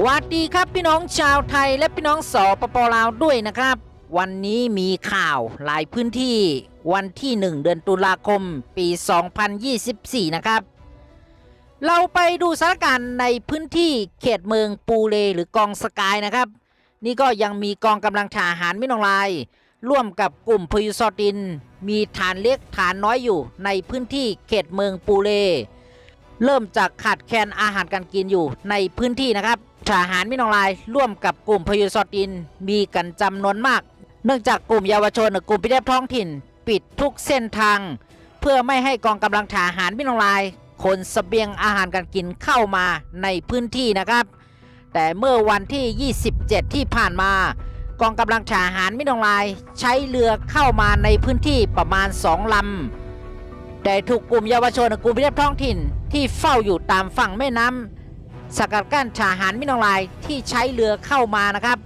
หวัสดีครับพี่น้องชาวไทยและพี่น้องสปปลาวด้วยนะครับ วันนี้มีข่าวหลายพื้นที่วันที่ 1 เดือนตุลาคมปี 2024 นะครับ เราไปดูสถานการณ์ในพื้นที่เขตเมืองปูเลหรือกองสกายนะครับ นี่ก็ยังมีกองกำลังทหารมินองลาย ร่วมกับกลุ่มพยุซอติน มีฐานเล็กฐานน้อยอยู่ในพื้นที่เขตเมืองปูเล เริ่มจากขาดแคลนอาหารการกินอยู่ในพื้นที่นะครับทหารมินองลายร่วมกับกลุ่มพยุซอตินมีกันจำนวนมาก เนื่องจากกลุ่มเยาวชนกลุ่มพิทักษ์ท้องถิ่น ปิดทุกเส้นทาง เพื่อไม่ให้กองกำลังทหารมินองลายขนเสบียงอาหารการกินเข้ามาในพื้นที่นะครับ แต่เมื่อวันที่ 27 ที่ผ่านมากองกำลังทหารมินองลายใช้เรือเข้ามาในพื้นที่ประมาณ 2 ลำ แต่ถูกกลุ่มเยาวชนกลุ่มพิทักษ์ท้องถิ่นที่เฝ้าอยู่ตามฝั่งแม่น้ำสกัดกั้นทหารมินองลายที่ใช้เรือเข้ามานะครับ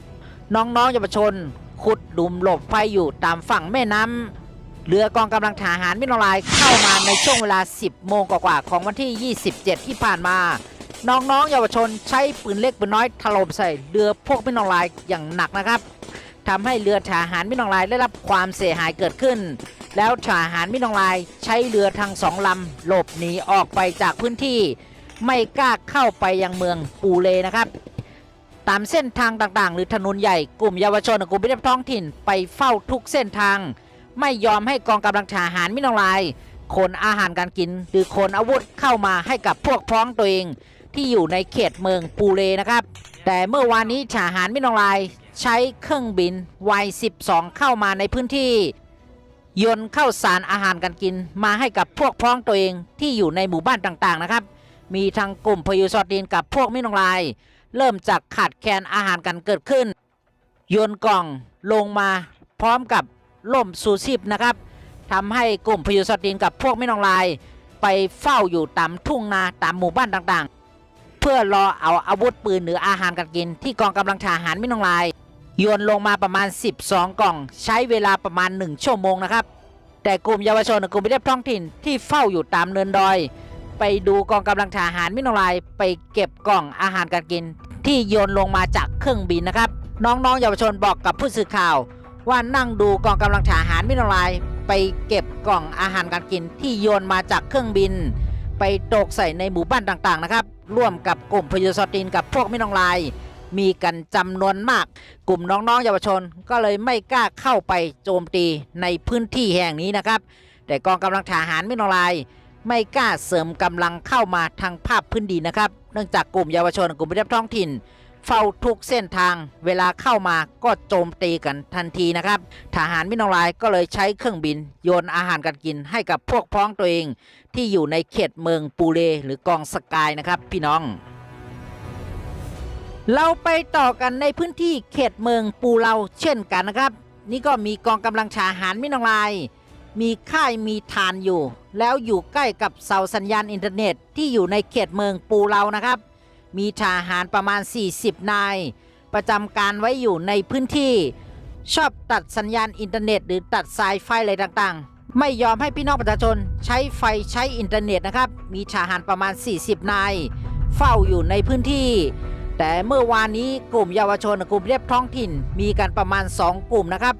น้องๆเยาวชน ขุดหลุมหลบไฟอยู่ตามฝั่งแม่น้ำเรือกองกำลังทหารมินองลายเข้ามาในช่วงเวลา 10 โมงกว่าๆของวันที่ 27 ที่ผ่านมา น้องๆเยาวชนใช้ปืนเล็กปืนน้อยถล่มใส่เรือพวกมินองลายอย่างหนักนะครับทำให้เรือทหารมินองลายได้รับความเสียหายเกิดขึ้น แล้วทหารมินองลายใช้เรือทั้งสองลำหลบหนีออกไปจากพื้นที่ไม่กล้าเข้าไปยังเมืองปูเลนะครับ ตามเส้นทางต่างๆ หรือถนนใหญ่กลุ่มเยาวชนกลุ่มพิทักษ์ท้องถิ่นไปเฝ้าทุกเส้นทาง ไม่ยอมให้กองกำลังทหารมินองลายขนอาหารการกิน หรือขนอาวุธเข้ามาให้กับพวกพ้องตัวเองที่อยู่ในเขตเมืองปูเลนะครับ แต่เมื่อวานนี้ทหารมินองลายใช้เครื่องบินวัย 12 เข้ามาในพื้นที่ ยนข้าวสารอาหารการกินมาให้กับพวกพ้องตัวเองที่อยู่ในหมู่บ้านต่างๆนะครับ มีทางกลุ่มพยูซอดีนกับพวกมินงลาย เริ่มจากขาดแคลนอาหารกันเกิดขึ้นโยนกล่องลงมาพร้อมกับล่มสูชีพนะครับทำให้กลุ่มพยูซอดีนกับพวกมินงลาย ไปเฝ้าอยู่ตามทุ่งนาตามหมู่บ้านต่างๆ เพื่อรอเอาอาวุธปืนหรืออาหารการกินที่กองกำลังทหารมินงลาย โยนลงมาประมาณ 12 กล่อง ใช้เวลาประมาณ 1 ชั่วโมงนะครับ แต่กลุ่มเยาวชนกลุ่มพิทักษ์ท้องถิ่นที่เฝ้าอยู่ตามเนินดอย ไปดูกองกำลังทหารมินลายไปเก็บกล่องอาหารการกิน ที่โยนลงมาจากเครื่องบินนะครับ น้องๆเยาวชนบอกกับผู้สื่อข่าว ว่านั่งดูกองกำลังทหารมินลายไปเก็บกล่องอาหารการกินที่โยนมาจากเครื่องบิน ไปตกใส่ในหมู่บ้านต่างๆนะครับร่วมกับกลุ่มพยูซตินกับพวกมินลาย มีกันจำนวนมาก กลุ่มน้องๆเยาวชนก็เลยไม่กล้าเข้าไปโจมตีในพื้นที่แห่งนี้นะครับ แต่กองกำลังทหารมินองลายไม่กล้าเสริมกำลังเข้ามาทางภาพพื้นดินนะครับ เนื่องจากกลุ่มเยาวชนกลุ่มพิทักษ์ท้องถิ่นเฝ้าทุกเส้นทางเวลาเข้ามาก็โจมตีกันทันทีนะครับ ทหารมินองลายก็เลยใช้เครื่องบิน โยนอาหารการกินให้กับพวกพ้องตัวเอง ที่อยู่ในเขตเมืองปูเลหรือกองสกายนะครับ พี่น้อง เราไปต่อกันในพื้นที่เขตเมืองปูเราเช่นกันนะครับ นี่ก็มีกองกำลังทหารมินองลาย มีค่ายมีฐานอยู่ แล้วอยู่ใกล้กับเสาสัญญาณอินเทอร์เน็ตที่อยู่ในเขตเมืองปูเรานะครับ มีทหารประมาณ 40 นาย ประจำการไว้อยู่ในพื้นที่ ชอบตัดสัญญาณอินเทอร์เน็ต หรือตัดสายไฟอะไรต่างๆ ไม่ยอมให้พี่น้องประชาชนใช้ไฟใช้อินเทอร์เน็ตนะครับ มีทหารประมาณ 40 นาย เฝ้าอยู่ในพื้นที่ แต่เมื่อวานนี้กลุ่มเยาวชนกลุ่มเรียบท้องถิ่น มีกันประมาณ 2 กลุ่มนะครับ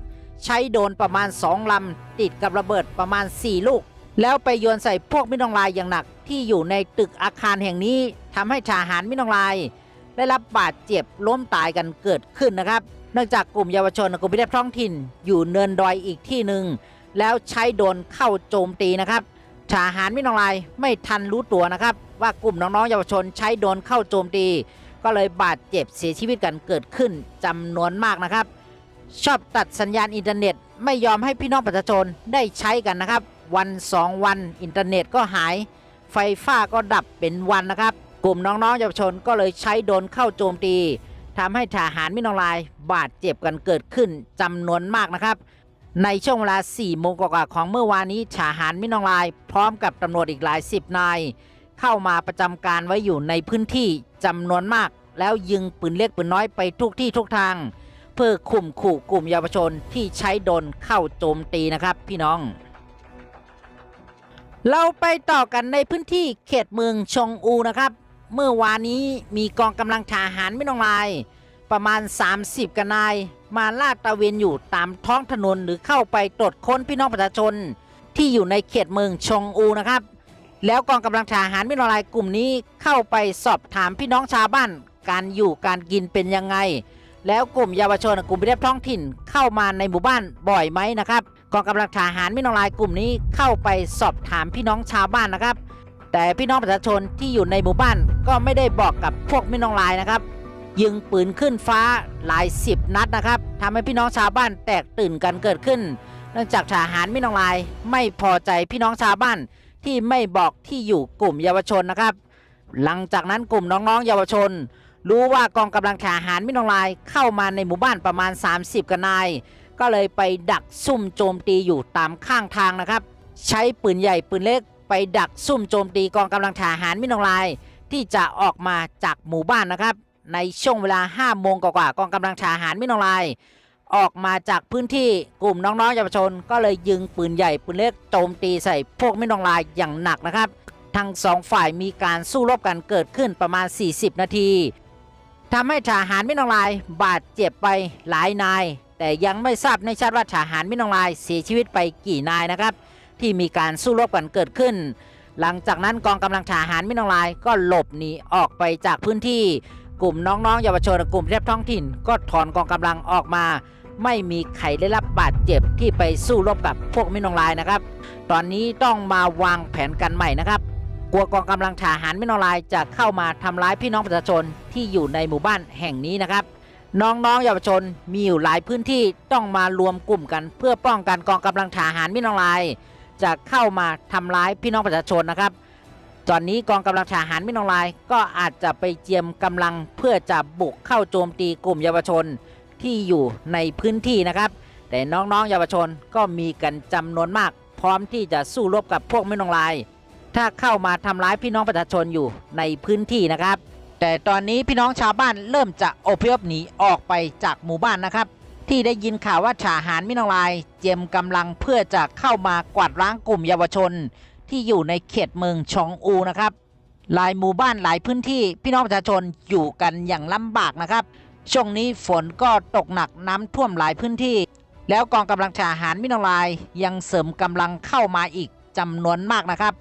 ใช้โดนประมาณ 2 ลำ ติดกับระเบิดประมาณ 4 ลูก แล้วไปโยนใส่พวกมินองลายอย่างหนักที่อยู่ในตึกอาคารแห่งนี้ทำให้ทหารมินองลาย ได้รับบาดเจ็บล้มตายกันเกิดขึ้นนะครับ เนื่องจากกลุ่มเยาวชนกลุ่มพิทักษ์ท้องถิ่น อยู่เนินดอยอีกที่หนึ่งแล้วใช้โดนเข้าโจมตีนะครับทหารมินองลายไม่ทันรู้ตัวนะครับ ว่ากลุ่มน้องๆเยาวชนใช้โดนเข้าโจมตี ก็เลยบาดเจ็บเสียชีวิตกันเกิดขึ้นจำนวนมากนะครับ ชอบตัดสัญญาณอินเทอร์เน็ต ไม่ยอมให้พี่น้องประชาชนได้ใช้กันนะครับ วันสองวันอินเทอร์เน็ตก็หาย ไฟฟ้าก็ดับเป็นวันนะครับ กลุ่มน้องๆเยาวชนก็เลยใช้โดนเข้าโจมตีทำให้ทหารมินองลาย บาดเจ็บกันเกิดขึ้นจำนวนมากนะครับในช่วงเวลา 4 โมงกว่าของเมื่อวานนี้ทหารมินองลาย พร้อมกับตำรวจอีกหลายสิบนาย เข้ามาประจำการไว้อยู่ในพื้นที่ จำนวนมาก แล้วยิงปืนเล็กปืนน้อยไปทุกที่ทุกทาง เพื่อข่มขู่กลุ่มเยาวชนที่ใช้โดนเข้าโจมตีนะครับ พี่น้อง เราไปต่อกันในพื้นที่เขตเมืองชงอูนะครับ เมื่อวานนี้มีกองกำลังทหารไม่น้องลายประมาณ 30กันนายมาลาดตะเวนอยู่ตามท้องถนนหรือเข้าไปตรวจค้นพี่น้องประชาชน ที่อยู่ในเขตเมืองชงอูนะครับ แล้วกองกำลังทหารม่น้องลายกลุ่มนี้เข้าไปสอบถามพี่น้องชาวบ้าน การอยู่การกินเป็นยังไง แล้วกลุ่มเยาวชนกลุ่มพิทักษ์ท้องถิ่นเข้ามาในหมู่บ้านบ่อยไหมนะครับกองกำลังทหารม่น้องลายกลุ่มนี้เข้าไปสอบถามพี่น้องชาวบ้านนะครับ แต่พี่น้องประชาชนที่อยู่ในหมู่บ้านก็ไม่ได้บอกกับพวกม่น้องลายนะครับ ยิงปืนขึ้นฟ้าหลายสิบนัดนะครับทำให้พี่น้องชาวบ้านแตกตื่นกันเกิดขึ้น เนื่องจากทหารม่น้องลายไม่พอใจพี่น้องชาวบ้าน ที่ไม่บอกที่อยู่กลุ่มเยาวชนนะครับ หลังจากนั้นกลุ่มน้องๆ เยาวชน รู้ว่ากองกำลังทหารม่น้องลายเข้ามาในหมู่บ้านประมาณ 30กันนาย ก็เลยไปดักซุ่มโจมตีอยู่ตามข้างทางนะครับ ใช้ปืนใหญ่ปืนเล็กไปดักซุ่มโจมตีกองกำลังทหารม่น้องลาย ที่จะออกมาจากหมู่บ้านนะครับ ในช่วงเวลา5โมงกว่าๆกองกำลังทหารม่น้องลาย ออกมาจากพื้นที่กลุ่มน้องๆเยาวชน ก็เลยยิงปืนใหญ่ปืนเล็กโจมตีใส่พวกไม่นองลายอย่างหนักนะครับ ทั้งสองฝ่ายมีการสู้รบกันเกิดขึ้นประมาณ 40 นาทีทำให้ทหารไม่นองลายบาดเจ็บไปหลายนาย แต่ยังไม่ทราบในชัดว่าทหารไม่นองลายเสียชีวิตไปกี่นายนะครับ ที่มีการสู้รบกันเกิดขึ้น หลังจากนั้นกองกำลังทหารไม่นองลายก็หลบหนีออกไปจากพื้นที่กลุ่มน้องๆเยาวชนและกลุ่มเทพท้องถิ่น ก็ถอนกองกำลังออกมา ไม่มีใครได้รับบาดเจ็บที่ไปสู้รบกับพวกมินองลายนะครับ ตอนนี้ต้องมาวางแผนกันใหม่นะครับ กลัวกองกำลังทหารมินองลายจะเข้ามาทำร้ายพี่น้องประชาชนที่อยู่ในหมู่บ้านแห่งนี้นะครับ น้องๆเยาวชนมีอยู่หลายพื้นที่ต้องมารวมกลุ่มกัน เพื่อป้องกันกองกำลังทหารมินองลาย จะเข้ามาทำร้ายพี่น้องประชาชนนะครับตอนนี้กองกำลังทหารมินองลายก็อาจจะไปเจียมกำลังเพื่อจะบุกเข้าโจมตีกลุ่มเยาวชน ที่อยู่ในพื้นที่นะครับ แต่น้องๆเยาวชนก็มีกันจำนวนมาก พร้อมที่จะสู้รบกับพวกมินองลาย ถ้าเข้ามาทำร้ายพี่น้องประชาชนอยู่ในพื้นที่นะครับ แต่ตอนนี้พี่น้องชาวบ้านเริ่มจะอพยพหนีออกไปจากหมู่บ้านนะครับ ที่ได้ยินข่าวว่าทหารมินองลายเจียมกำลังเพื่อจะเข้ามากวาดล้างกลุ่มเยาวชน ที่อยู่ในเขตเมืองชองอูนะครับหลายหมู่บ้านหลายพื้นที่พี่น้องประชาชนอยู่กันอย่างลำบากนะครับ ช่วงนี้ฝนก็ตกหนักน้ำท่วมหลายพื้นที่ แล้วกองกำลังทหารมินองลาย ยังเสริมกำลังเข้ามาอีกจำนวนมากนะครับ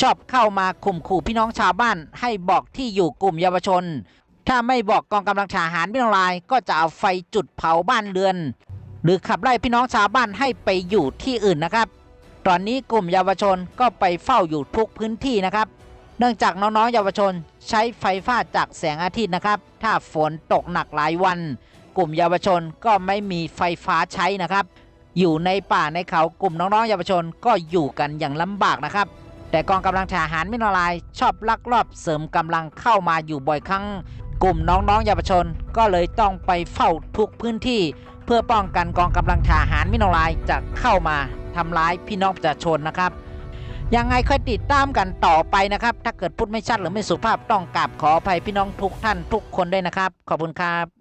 ชอบเข้ามาข่มขู่พี่น้องชาวบ้าน ให้บอกที่อยู่กลุ่มเยาวชน ถ้าไม่บอกกองกำลังทหารมินองลาย ก็จะเอาไฟจุดเผาบ้านเรือน หรือขับไล่พี่น้องชาวบ้านให้ไปอยู่ที่อื่นนะครับ ตอนนี้กลุ่มเยาวชนก็ไปเฝ้าอยู่ทุกพื้นที่นะครับ เนื่องจากน้องๆเยาวชนใช้ไฟฟ้าจากแสงอาทิตย์นะครับ ถ้าฝนตกหนักหลายวัน กลุ่มเยาวชนก็ไม่มีไฟฟ้าใช้นะครับ อยู่ในป่าในเขากลุ่มน้องๆเยาวชนก็อยู่กันอย่างลำบากนะครับ แต่กองกำลังทหารมินอลายชอบลักลอบเสริมกำลังเข้ามาอยู่บ่อยครั้ง กลุ่มน้องๆเยาวชนก็เลยต้องไปเฝ้าทุกพื้นที่ เพื่อป้องกันกองกำลังทหารมินอลายจะเข้ามาทำร้ายพี่น้องประชาชนนะครับ ยังไงค่อยติดตามกันต่อไปนะครับ ถ้าเกิดพูดไม่ชัดหรือไม่สุภาพต้องกราบขออภัยพี่น้องทุกท่านทุกคนด้วยนะครับ ขอบคุณครับ